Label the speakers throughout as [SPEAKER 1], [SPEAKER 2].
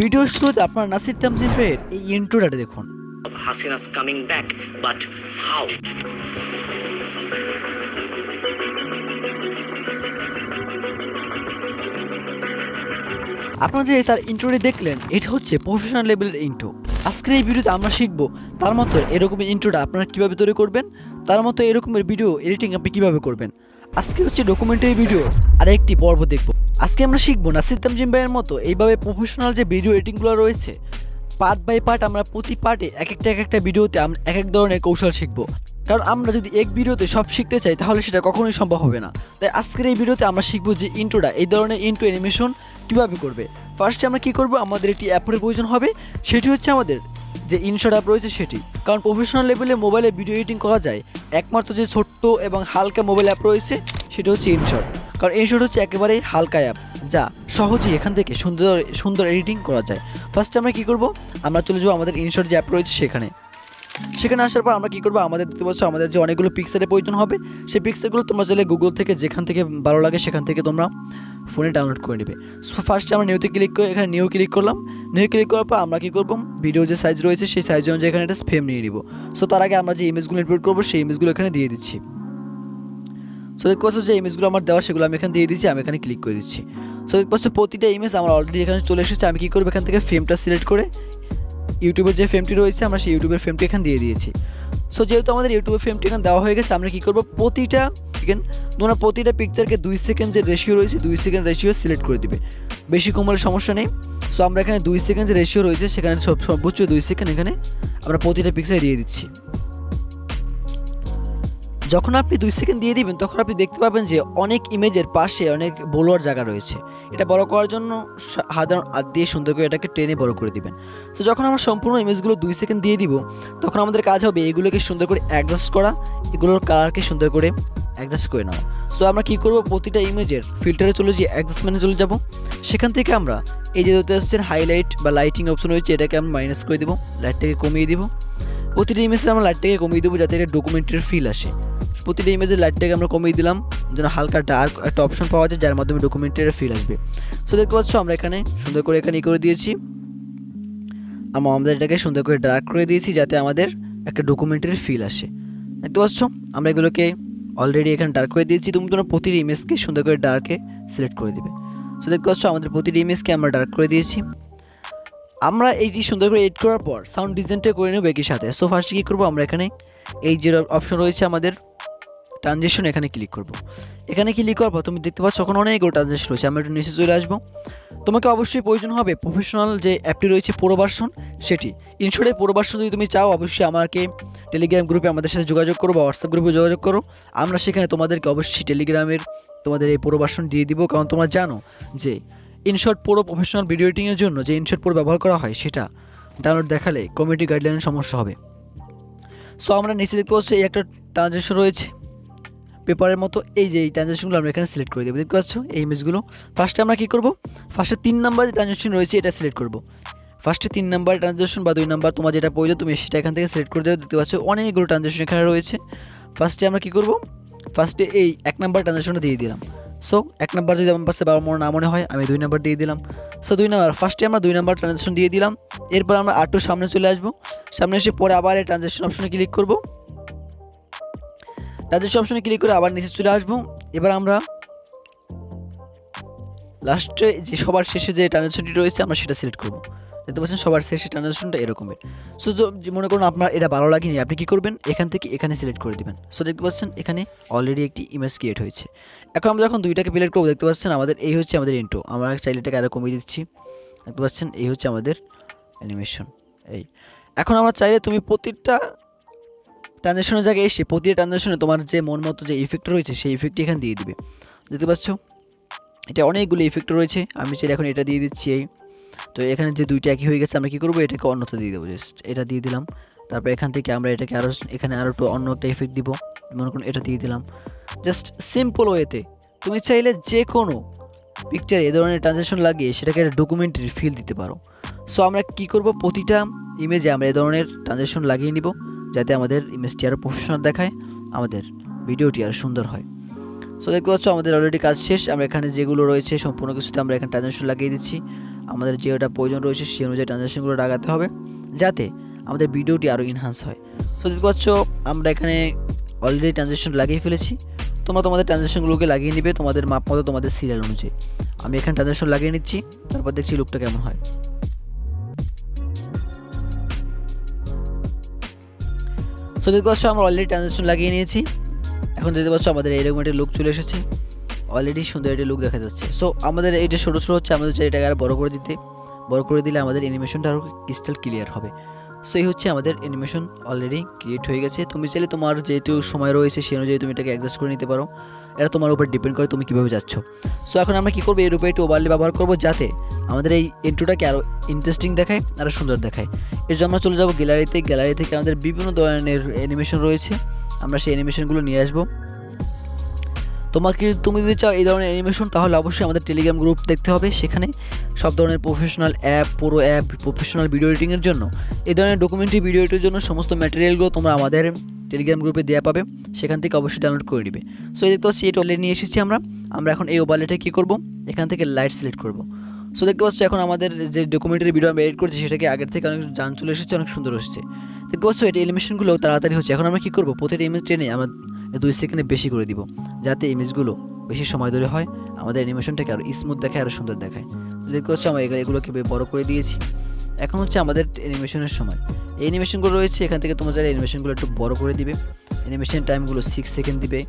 [SPEAKER 1] ভিডিওর শুরুতে আপনার নাসির তামজিম ভাইয়ের এই ইন্ট্রোটা দেখুন।
[SPEAKER 2] Hasina's coming back but how
[SPEAKER 1] আপনারা যে তার ইন্ট্রোটি দেখলেন এটা হচ্ছে প্রফেশনাল লেভেলের ইন্ট্রো। আজকের এই ভিডিওতে আমরা শিখব তার মতো এরকমের ইন্ট্রোটা আপনারা কীভাবে তৈরি করবেন তার মতো এরকমের ভিডিও এডিটিং আপনি কীভাবে করবেন। আজকে হচ্ছে ডকুমেন্টারি ভিডিও আর একটি পর্ব দেখব। আজকে আমরা শিখব নাসির তামজিম ভাইয়ের মতো এইভাবে প্রফেশনাল যে ভিডিও এডিটিংগুলো রয়েছে পার্ট বাই পার্ট আমরা প্রতি পার্টে এক একটা এক একটা ভিডিওতে আমরা এক এক ধরনের কৌশল শিখব। কারণ আমরা যদি এক ভিডিওতে সব শিখতে চাই, তাহলে সেটা কখনোই সম্ভব হবে না। তাই আজকের এই ভিডিওতে আমরা শিখব যে ইন্ট্রোটা এই ধরনের ইন্ট্রো অ্যানিমেশন কীভাবে করবে। ফার্স্টে আমরা কী করব? আমাদের একটি অ্যাপের প্রয়োজন হবে। সেটি হচ্ছে আমাদের যে ইনশট অ্যাপ রয়েছে সেটি। কারণ প্রফেশনাল লেভেলে মোবাইলে ভিডিও এডিটিং করা যায়। একমাত্র যে ছোট্ট এবং হালকা মোবাইল অ্যাপ রয়েছে, সেটা হচ্ছে ইনশট কারণ ইনশট হচ্ছে একেবারেই হালকা অ্যাপ যা সহজেই এখান থেকে সুন্দর সুন্দর এডিটিং করা যায়। ফার্স্টে আমরা কী করব? আমরা চলে যাব আমাদের ইনশট যে অ্যাপ রয়েছে সেখানে। সেখানে আসার পর আমরা কী করব? আমাদের দেখতে পাচ্ছ, আমাদের যে অনেকগুলো পিক্সেলের প্রয়োজন হবে, সেই পিক্সেলগুলো তোমরা চাইলে গুগল থেকে যেখান থেকে ভালো লাগে সেখান থেকে তোমরা ফোনে ডাউনলোড করে নেবে। সো ফার্স্টে আমরা নিউতে ক্লিক করে, এখানে নিউ ক্লিক করলাম। নিউ ক্লিক করার পর আমরা কী করব? ভিডিও যে সাইজ রয়েছে, সেই সাইজ অনুযায়ী এখানে একটা ফ্রেম নিয়ে নিব। সো তার আগে আমরা যে ইমেজগুলো ইনপুট করব, সেই ইমেজগুলো এখানে দিয়ে দিচ্ছি। সো দেখতে পাচ্ছ যে ইমেজগুলো আমার দেওয়া, সেগুলো আমি এখানে দিয়ে দিচ্ছি আমি এখানে ক্লিক করে দিচ্ছি। সো দেখতে পাচ্ছ প্রতিটা ইমেজ আমার অলরেডি এখানে চলে এসেছে, আমি কী করব এখান থেকে ফ্রেমটা সিলেক্ট করে? ইউটিউবের যে ফ্রেমটি রয়েছে, আমরা সেই ইউটিউবের ফ্রেমটি এখানে দিয়ে দিয়েছি। সো যেহেতু আমাদের ইউটিউবের ফ্রেমটি এখানে দেওয়া হয়ে গেছে, আমরা কী করব? প্রতিটা সেকেন্ড তোমরা প্রতিটা পিকচারকে দুই সেকেন্ড যে রেশিও রয়েছে, দুই সেকেন্ড রেশিও সিলেক্ট করে দিবে। বেশি কম সমস্যা নেই। সো আমরা এখানে দুই সেকেন্ড যে রেশিও রয়েছে, সেখানে সর্বোচ্চ দুই সেকেন্ড এখানে আমরা প্রতিটা পিকচার দিয়ে দিচ্ছি। যখন আপনি দুই সেকেন্ড দিয়ে দিবেন, তখন আপনি দেখতে পাবেন যে অনেক ইমেজের পাশে অনেক বলোয়ার জায়গা রয়েছে। এটা বড় করার জন্য সাধারণ হাত দিয়ে সুন্দর করে এটাকে টেনে বড় করে দিবেন। তো যখন আমরা সম্পূর্ণ ইমেজগুলো দুই সেকেন্ড দিয়ে দিব, তখন আমাদের কাজ হবে এগুলোকে সুন্দর করে অ্যাডজাস্ট করা, এগুলোর কালারকে সুন্দর করে অ্যাডজাস্ট করে নেওয়া। সো আমরা কী করব? প্রতিটা ইমেজের ফিল্টারে চলে যেয়ে অ্যাডজাস্টমেন্টে চলে যাব। সেখান থেকে আমরা এই যে দেখতে আসছেন হাইলাইট বা লাইটিং অপশন রয়েছে, এটাকে আমরা মাইনাস করে দেবো লাইটটাকে কমিয়ে দিব। প্রতিটা ইমেজে আমরা লাইটটাকে কমিয়ে দেবো যাতে এটা ডকুমেন্টের ফিল আসে। প্রতিটা ইমেজের লাইটটাকে আমরা কমিয়ে দিলাম, যেন হালকা ডার্ক একটা অপশন পাওয়া যায়, যার মাধ্যমে ডকুমেন্টের ফিল আসবে। সো দেখতে পাচ্ছ, আমরা এখানে সুন্দর করে এখানে করে দিয়েছি। আমরা আমাদের এটাকে সুন্দর করে ডার্ক করে দিয়েছি, যাতে আমাদের একটা ডকুমেন্টারি ফিল আসে। দেখতে পাচ্ছ, আমরা এগুলোকে অলরেডি এখানে ডার্ক করে দিয়েছি। তুমি তোমার প্রতিটি ইমেজকে সুন্দর করে ডার্কে সিলেক্ট করে দিবে। সো দেখতে পাচ্ছ, আমাদের প্রতিটি ইমেজকে আমরা ডার্ক করে দিয়েছি। আমরা এইটি সুন্দর করে এডিট করার পর সাউন্ড ডিজাইনটা করে নেব একই সাথে। সো ফার্স্টে কী করব, আমরা এখানে এই যে অপশন রয়েছে আমাদের ট্রানজেকশন এখানে ক্লিক করব। এখানে ক্লিক পর তুমি দেখতে পাচ্ছ এখন অনেকগুলো ট্রানজেকশন রয়েছে আমরা একটু নিচে চলে আসব। তোমাকে অবশ্যই প্রয়োজন হবে প্রফেশনাল যে অ্যাপটি রয়েছে পুরো ভার্সন সেটি। ইনশোরে পুরো ভার্সন যদি তুমি চাও, অবশ্যই আমাকে টেলিগ্রাম গ্রুপে আমাদের সাথে যোগাযোগ করো বা হোয়াটসঅ্যাপ গ্রুপে যোগাযোগ করো। আমরা সেখানে তোমাদেরকে অবশ্যই টেলিগ্রামের তোমাদের এই পুরো ভার্সন দিয়ে দিব। কারণ তোমরা জানো যে ইনশর্ট পুরো প্রফেশনাল ভিডিও এডিটিংয়ের জন্য যে ইনশর্ট পুরো ব্যবহার করা হয়, সেটা ডাউনলোড দেখালে কমিউনিটি গাইডলাইনের সমস্যা হবে। সো আমরা নিচে দেখতে পাচ্ছি এই একটা ট্রানজেকশন রয়েছে। পেপারের মতো এই যে এই ট্রানজেকশনগুলো আমরা এখানে সিলেক্ট করে দেবো, দেখতে পাচ্ছ? এই ইমেজগুলো ফার্স্টে আমরা কী করব? ফার্স্টে তিন নাম্বার যে ট্রানজেকশন রয়েছে, এটা সিলেক্ট করব। ফার্স্টে তিন নাম্বার ট্রানজেকশন বা দুই নাম্বার তোমার যেটা প্রয়োজন, তুমি সেটা এখান থেকে সিলেক্ট করে দেবে। দেখতে পাচ্ছ, অনেকগুলো ট্রানজেকশন এখানে রয়েছে। ফার্স্টে আমরা কী করব? ফার্স্টে এই এক নাম্বার ট্রানজেকশনটা দিয়ে দিলাম। সো এক নাম্বার যদি আমার পাশে বাবা মনে না মনে হয়, আমি দুই নাম্বার দিয়ে দিলাম। সো দুই নাম্বার ফার্স্টে আমরা দুই নাম্বার ট্রানজেকশন দিয়ে দিলাম। এরপর আমরা আটটু সামনে চলে আসব। সামনে এসে পরে আবার এই ট্রানজেকশন অপশনে ক্লিক করব। ট্রানজেকশন অপশনে ক্লিক করে আবার নিচে চলে আসব। এবার আমরা লাস্টে যে সবার শেষে যে ট্রানজেকশনটি রয়েছে, আমরা সেটা সিলেক্ট করব। দেখতে পাচ্ছেন সবার শেষে ট্রানজেকশনটা এরকমের। সো মনে করুন আপনার এটা ভালো লাগেনি, আপনি কী করবেন? এখান থেকে এখানে সিলেক্ট করে দেবেন। সো দেখতে পাচ্ছেন এখানে অলরেডি একটি ইমেজ ক্রিয়েট হয়েছে। এখন আমরা যখন দুইটাকে প্লেট করব, দেখতে পাচ্ছেন আমাদের এই হচ্ছে আমাদের ইন্টো আমরা চাইলে এটাকে আরও কমিয়ে দিচ্ছি। দেখতে পাচ্ছেন এই হচ্ছে আমাদের অ্যানিমেশন এই। এখন আমরা চাইলে তুমি প্রতিটা ট্রানজেকশনের জায়গায় এসে প্রতিটা ট্রানজেকশনে তোমার যে মন মতো যে ইফেক্ট রয়েছে, সেই ইফেক্টটি এখানে দিয়ে দিবে। দেখতে পাচ্ছ? এটা অনেকগুলো ইফেক্ট রয়েছে। আমি চাইলে এখন এটা দিয়ে দিচ্ছি এই। তো এখানে যে দুইটা একই হয়ে গেছে আমরা কী করব? এটাকে অন্যতা দিয়ে দেবো। জাস্ট এটা দিয়ে দিলাম। তারপর এখান থেকে আমরা এটাকে আরও এখানে আরও একটু অন্য একটা ইফেক্ট দিব। মনে করুন এটা দিয়ে দিলাম। জাস্ট সিম্পল ওয়েতে তুমি চাইলে যে কোনো পিকচার এ ধরনের ট্রানজেকশন লাগিয়ে সেটাকে একটা ডকুমেন্টারি ফিল দিতে পারো। সো আমরা কী করব? প্রতিটা ইমেজে আমরা এ ধরনের ট্রানজেকশন লাগিয়ে নিব। যাতে আমাদের ইমেজটি আরও প্রফেশনাল দেখায়, আমাদের ভিডিওটি আরও সুন্দর হয়। সো দেখতে পাচ্ছ, আমাদের অলরেডি কাজ শেষ। আমরা এখানে যেগুলো রয়েছে, সম্পূর্ণ কিছুতে আমরা এখানে ট্রানজাকশন লাগিয়ে দিচ্ছি। আমাদের যে ওটা প্রয়োজন রয়েছে, সেই অনুযায়ী ট্রানজাকশনগুলো লাগাতে হবে, যাতে আমাদের ভিডিওটি আরও ইনহান্স হয়। সো দেখতে পাচ্ছ, আমরা এখানে অলরেডি ট্রানজাকশন লাগিয়ে ফেলেছি। তোমরা তোমাদের ট্রানজাকশনগুলোকে লাগিয়ে নিবে, তোমাদের মাপ মতো তোমাদের সিরিয়াল অনুযায়ী। আমি এখানে ট্রানজাকশন লাগিয়ে নিচ্ছি, তারপর দেখছি লুকটা কেমন হয়। সো দেখতে পাচ্ছ, আমরা অলরেডি ট্রানজাকশন লাগিয়ে নিয়েছি। এখন দেখতে পাচ্ছ, আমাদের এরকম একটা লুক চলে এসেছে। অলরেডি সুন্দর একটা লুক দেখা যাচ্ছে। সো আমাদের এইটা ছোটো ছোটো হচ্ছে, আমাদের চাই এটাকে আরও বড় করে দিতে। বড় করে দিলে আমাদের অ্যানিমেশনটা আরও ক্রিস্টাল ক্লিয়ার হবে। সো এই হচ্ছে আমাদের অ্যানিমেশন অলরেডি ক্রিয়েট হয়ে গেছে। তুমি চাইলে তোমার যেহেতু সময় রয়েছে, সেই অনুযায়ী তুমি এটাকে অ্যাডজাস্ট করে নিতে পারো। এটা তোমার উপর ডিপেন্ড করে তুমি কীভাবে যাচ্ছ। সো এখন আমরা কী করব? এর উপরে একটু ওভারলি ব্যবহার করব যাতে আমাদের এই ইন্ট্রোটাকে আরও ইন্টারেস্টিং দেখায় আরও সুন্দর দেখায়। এর জন্য আমরা চলে যাব গ্যালারিতে গ্যালারি থেকে আমাদের বিভিন্ন ধরনের অ্যানিমেশন রয়েছে। আমরা সেই অ্যানিমেশনগুলো নিয়ে আসব। তোমাকে তুমি যদি চাও এই ধরনের অ্যানিমেশন তাহলে অবশ্যই আমাদের টেলিগ্রাম গ্রুপ দেখতে হবে। সেখানে সব ধরনের প্রফেশনাল অ্যাপ পুরো অ্যাপ প্রফেশনাল ভিডিও এডিটিংয়ের জন্য, এই ধরনের ডকুমেন্টারি ভিডিও এডিটের জন্য সমস্ত ম্যাটেরিয়ালগুলো তোমরা আমাদের টেলিগ্রাম গ্রুপে দেওয়া পাবে। সেখান থেকে অবশ্যই ডাউনলোড করে নিবে। সো এই দেখতে পাচ্ছি এটা নিয়ে এসেছি আমরা। আমরা এখন এই ওভারলেটে কী করব? এখান থেকে লাইট সিলেক্ট করব। সো দেখতে পাচ্ছ এখন আমাদের যে ডকুমেন্টারি ভিডিও আমরা এডিট করছি, সেটাকে আগের থেকে অনেক জান চলে এসেছে, অনেক সুন্দর এসেছে। দেখতে পাচ্ছ, এটা এলিমেশনগুলো তাড়াতাড়ি হচ্ছে। এখন আমরা কী করব? প্রতিটা ইমেজ টেনে আমরা দুই সেকেন্ডে বেশি করে দিব, যাতে ইমেজগুলো বেশি সময় ধরে হয়, আমাদের অ্যানিমেশনটাকে আরও স্মুথ দেখায় আরও সুন্দর দেখায়। দেখতে পাচ্ছ, আমরা এগুলো- এগুলোকে বড় করে দিয়েছি। এখন হচ্ছে আমাদের অ্যানিমেশনের সময়। এই অ্যানিমেশনগুলো রয়েছে, এখান থেকে তোমার চাইলে অ্যানিমেশনগুলো একটু বড় করে দিবে। অ্যানিমেশন টাইমগুলো সিক্স সেকেন্ড দিবে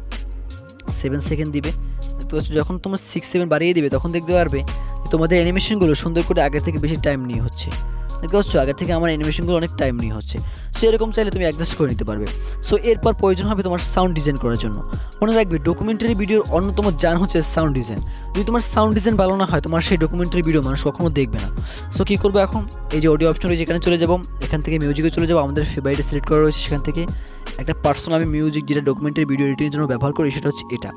[SPEAKER 1] সেভেন সেকেন্ড দিবে। দেখতে পাচ্ছ, যখন তোমার সিক্স সেভেন বাড়িয়ে দিবে, তখন দেখতে পারবে তোমাদের অ্যানিমেশনগুলো সুন্দর করে আগের থেকে বেশি টাইম নিয়ে হচ্ছে। দেখতে পাচ্ছ, আগের থেকে আমার অ্যানিমেশনগুলো অনেক টাইম নিয়ে হচ্ছে। সো এরকম চাইলে তুমি অ্যাডজাস্ট করে নিতে পারবে। সো এরপর প্রয়োজন হবে তোমার সাউন্ড ডিজাইন করার জন্য। মনে রাখবে ডকুমেন্টারি ভিডিওর অন্যতম জান হচ্ছে সাউন্ড ডিজাইন যদি তোমার সাউন্ড ডিজাইন ভালো না হয়, তোমার সেই ডকুমেন্টারি ভিডিও মানুষ কখনো দেখবে না। সো কী করব এখন? এই যে অডিও অপশন রয়েছে, এখানে চলে যাব। এখান থেকে মিউজিকে চলে যাব। আমাদের ফেভারিটে সিলেক্ট করা রয়েছে সেখান থেকে। একটা পার্সোনাল আমি মিউজিক যেটা ডকুমেন্টারি ভিডিও এডিটিংয়ের জন্য ব্যবহার করি, সেটা হচ্ছে এটা।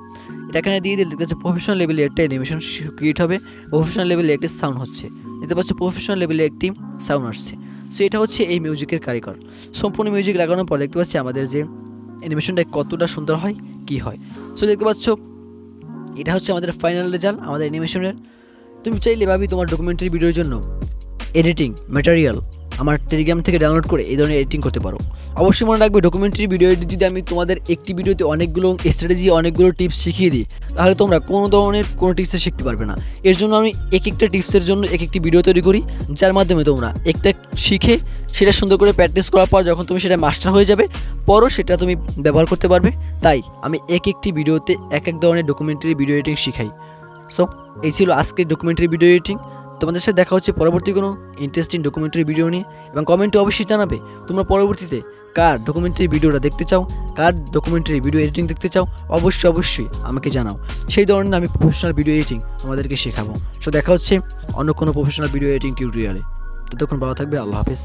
[SPEAKER 1] এটা এখানে দিয়ে দিলে দেখতে প্রফেশনাল লেভেলে একটা অ্যানিমেশন ক্রিয়েট হবে। প্রফেশনাল লেভেলে একটি সাউন্ড হচ্ছে। দেখতে পাচ্ছ প্রফেশনাল লেভেলে একটি সাউন্ড আসছে। সো এটা হচ্ছে এই মিউজিকের কারিগর। সম্পূর্ণ মিউজিক লাগানোর পর দেখতে পাচ্ছি আমাদের যে অ্যানিমেশনটা কতটা সুন্দর হয়, কি হয়। সো দেখতে পাচ্ছ এটা হচ্ছে আমাদের ফাইনাল রেজাল্ট আমাদের অ্যানিমেশনের তুমি চাইলে ভাবি তোমার ডকুমেন্টারি ভিডিওর জন্য এডিটিং ম্যাটেরিয়াল আমার টেলিগ্রাম থেকে ডাউনলোড করে এই ধরনের এডিটিং করতে পারো। অবশ্যই মনে রাখবে ডকুমেন্টারি ভিডিও যদি আমি তোমাদের একটি ভিডিওতে অনেকগুলো স্ট্র্যাটেজি অনেকগুলো টিপস শিখিয়ে দিই, তাহলে তোমরা কোনো ধরনের কোনো টিপসে শিখতে পারবে না। এর জন্য আমি এক একটা টিপসের জন্য এক একটি ভিডিও তৈরি করি, যার মাধ্যমে তোমরা একটা শিখে সেটা সুন্দর করে প্র্যাকটিস করার পর যখন তুমি সেটা মাস্টার হয়ে যাবে, পরও সেটা তুমি ব্যবহার করতে পারবে। তাই আমি এক একটি ভিডিওতে এক এক ধরনের ডকুমেন্টারি ভিডিও এডিটিং শিখাই। সো এই ছিল আজকের ডকুমেন্টারি ভিডিও এডিটিং তোমাদের সাথে দেখা হচ্ছে পরবর্তী কোনো ইন্টারেস্টিং ডকুমেন্টারি ভিডিও নিয়ে। এবং কমেন্টে অবশ্যই জানাবে, তোমরা পরবর্তীতে কার ডকুমেন্টারি ভিডিওটা দেখতে চাও, কার ডকুমেন্টারি ভিডিও এডিটিং দেখতে চাও, অবশ্যই অবশ্যই আমাকে জানাও। সেই ধরনের আমি প্রফেশনাল ভিডিও এডিটিং আমাদেরকে শেখাবো। সো দেখা হচ্ছে অন্য কোনো প্রফেশনাল ভিডিও এডিটিং টিউটোরিয়ালে ততক্ষণ ভালো থাকবে, আল্লাহ হাফিজ।